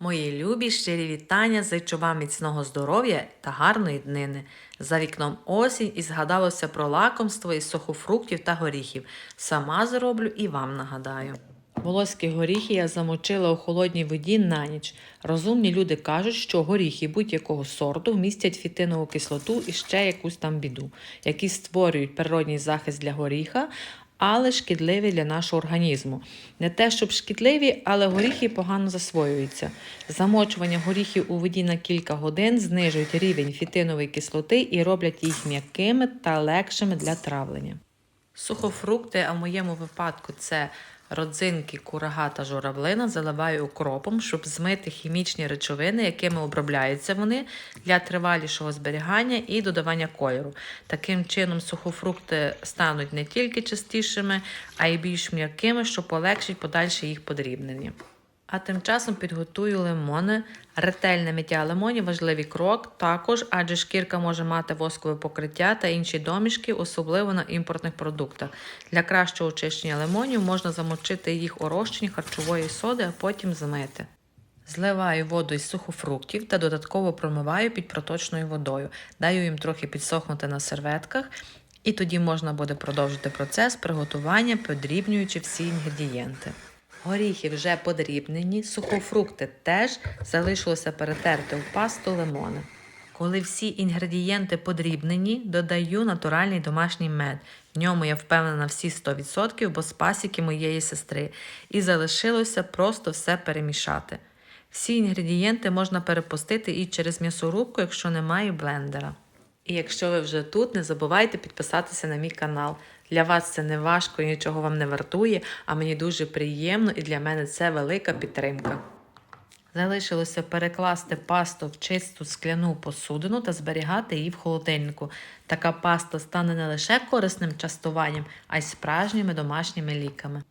Мої любі щирі вітання, зичу вам міцного здоров'я та гарної днини. За вікном осінь і згадалося про лакомство із сухофруктів та горіхів. Сама зроблю і вам нагадаю. Волоські горіхи я замочила у холодній воді на ніч. Розумні люди кажуть, що горіхи будь-якого сорту вмістять фітинову кислоту і ще якусь там біду, які створюють природній захист для горіха, але шкідливі для нашого організму. Не те, щоб шкідливі, але горіхи погано засвоюються. Замочування горіхів у воді на кілька годин знижують рівень фітинової кислоти і роблять їх м'якими та легшими для травлення. Сухофрукти, а в моєму випадку це родзинки, курага та журавлина, заливаю укропом, щоб змити хімічні речовини, якими обробляються вони для тривалішого зберігання і додавання кольору. Таким чином, сухофрукти стануть не тільки чистішими, а й більш м'якими, що полегшить подальше їх подрібнення. А тим часом підготую лимони. Ретельне миття лимонів важливий крок також, адже шкірка може мати воскове покриття та інші домішки, особливо на імпортних продуктах. Для кращого очищення лимонів можна замочити їх у розчині харчової соди, а потім змити. Зливаю воду із сухофруктів та додатково промиваю під проточною водою. Даю їм трохи підсохнути на серветках, і тоді можна буде продовжити процес приготування, подрібнюючи всі інгредієнти. Горіхи вже подрібнені, сухофрукти теж залишилося перетерти в пасту лимона. Коли всі інгредієнти подрібнені, додаю натуральний домашній мед. В ньому я впевнена всі 100%, бо з пасіки моєї сестри. І залишилося просто все перемішати. Всі інгредієнти можна перепустити і через м'ясорубку, якщо немає блендера. І якщо ви вже тут, не забувайте підписатися на мій канал. Для вас це не важко і нічого вам не вартує, а мені дуже приємно і для мене це велика підтримка. Залишилося перекласти пасту в чисту скляну посудину та зберігати її в холодильнику. Така паста стане не лише корисним частуванням, а й справжніми домашніми ліками.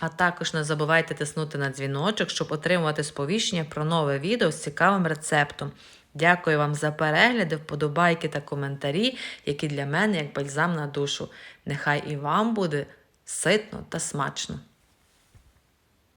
А також не забувайте тиснути на дзвіночок, щоб отримувати сповіщення про нове відео з цікавим рецептом. Дякую вам за перегляди, вподобайки та коментарі, які для мене як бальзам на душу. Нехай і вам буде ситно та смачно.